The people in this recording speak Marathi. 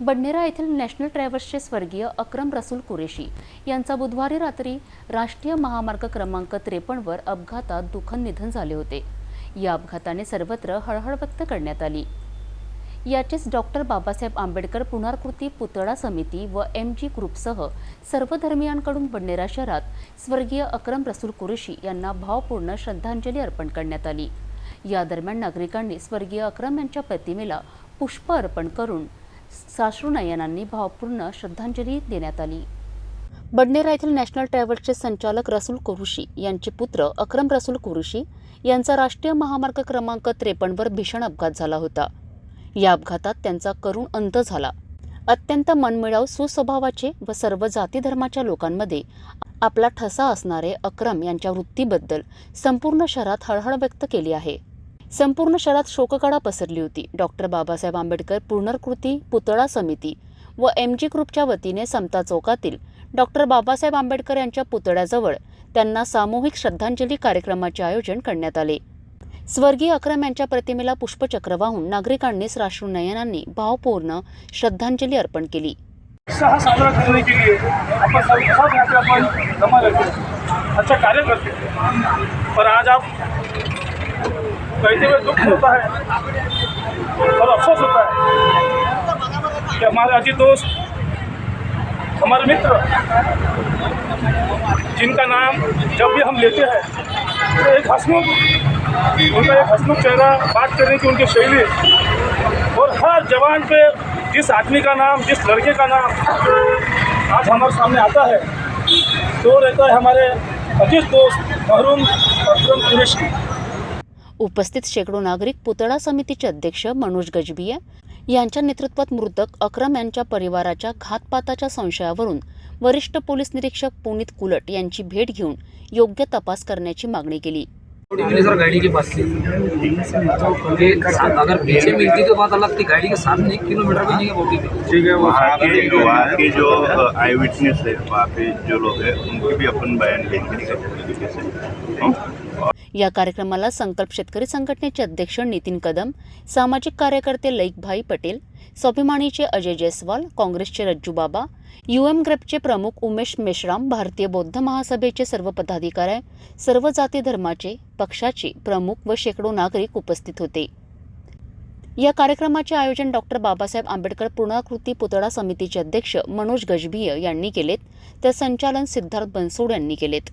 बडनेरा येथील नॅशनल ट्रॅव्हल्सचे स्वर्गीय अक्रम रसूल कुरेशी यांचा बुधवारी रात्री राष्ट्रीय महामार्ग क्रमांक त्रेपन्नवर अपघातात दुःखद निधन झाले होते. या अपघाताने सर्वत्र हळहळ व्यक्त करण्यात आली. याचेच डॉक्टर बाबासाहेब आंबेडकर पुनर्कृती पुतळा समिती व एम जी ग्रुपसह सर्व धर्मियांकडून बडनेरा शहरात स्वर्गीय अक्रम रसूल कुरेशी यांना भावपूर्ण श्रद्धांजली अर्पण करण्यात आली. या दरम्यान नागरिकांनी स्वर्गीय अक्रम यांच्या प्रतिमेला पुष्प अर्पण करून साश्रुनयनांनी भावपूर्ण श्रद्धांजली देण्यात आली. बडनेरा येथील नॅशनल ट्रॅव्हल्सचे संचालक रसूल कुरुशी यांचे पुत्र अक्रम रसूल कुरुशी यांचा राष्ट्रीय महामार्ग क्रमांक त्रेपन्नवर भीषण अपघात झाला होता. या अपघातात त्यांचा करुण अंत झाला. अत्यंत मनमिळाव सुस्वभावाचे व सर्व जाती धर्माच्या लोकांमध्ये आपला ठसा असणारे अक्रम यांच्या वृत्तीबद्दल संपूर्ण शहरात हळहळ व्यक्त केली आहे. संपूर्ण शहरात शोककळा पसरली होती. डॉक्टर बाबासाहेब आंबेडकर पुनर्कृती पुतळा समिती व एम जी ग्रुपच्या वतीने समता चौकातील डॉक्टर बाबासाहेब आंबेडकर यांच्या पुतळ्याजवळ त्यांना सामूहिक श्रद्धांजली कार्यक्रमाचे आयोजन करण्यात आले. स्वर्गीय अक्रम यांच्या प्रतिमेला पुष्पचक्र वाहून नागरिकांनी श्राश्रुनयनांनी भावपूर्ण श्रद्धांजली अर्पण केली. साजरा करने के लिए अपन सब सब यहाँ पे अपन जमा रहते हैं अच्छा कार्य करते हैं पर आज आप कहते हुए दुख होता है। और अफसोस होता है कि हमारे अजीत दोस्त, हमारे मित्र, जिनका नाम जब भी हम लेते हैं तो एक हसमुख, उनका एक हसमुख चेहरा बात करने की उनकी शैली, और हर जवान पे जिस आदमी का नाम, जिस लड़के का नाम आज हमारे सामने आता है तो रहता है हमारे अज़ीज़ दोस्त, महरूम अकरम कुरेशी। उपस्थित शेकडो नागरिक पुतळा समितीचे अध्यक्ष मनोज गजबिया यांच्या नेतृत्वात मृतक अक्रम यांच्या परिवाराच्या घातपाताच्या संशयावरून वरिष्ठ पोलीस निरीक्षक पुनीत कुलट यांची भेट घेऊन योग्य तपास करण्याची मागणी केली. सर गाड़ी के पास से ये साथ अगर पीछे मिलती तो बात अलग थी. गाड़ी के साथ एक किलोमीटर भी नहीं है बॉडी पे. ठीक है वहाँ के वहाँ के जो आई विटनेस है वहाँ पे जो लोग हैं उनके भी अपन बयान लेंगे कठोर तरीके से हं? या कार्यक्रमाला संकल्प शेतकरी संघटनेचे अध्यक्ष नितीन कदम सामाजिक कार्यकर्ते लईकभाई पटेल स्वाभिमानीचे अजय जयस्वाल काँग्रेसचे रज्जू बाबा युएम ग्रेपचे प्रमुख उमेश मेश्राम भारतीय बौद्ध महासभेचे सर्व पदाधिकारी सर्व जाती धर्माचे पक्षाचे प्रमुख व शेकडो नागरिक उपस्थित होते. या कार्यक्रमाचे आयोजन डॉक्टर बाबासाहेब आंबेडकर पूर्णाकृती पुतळा समितीचे अध्यक्ष मनोज गजभिय यांनी केलेत. तर संचालन सिद्धार्थ बनसोड यांनी केलेत.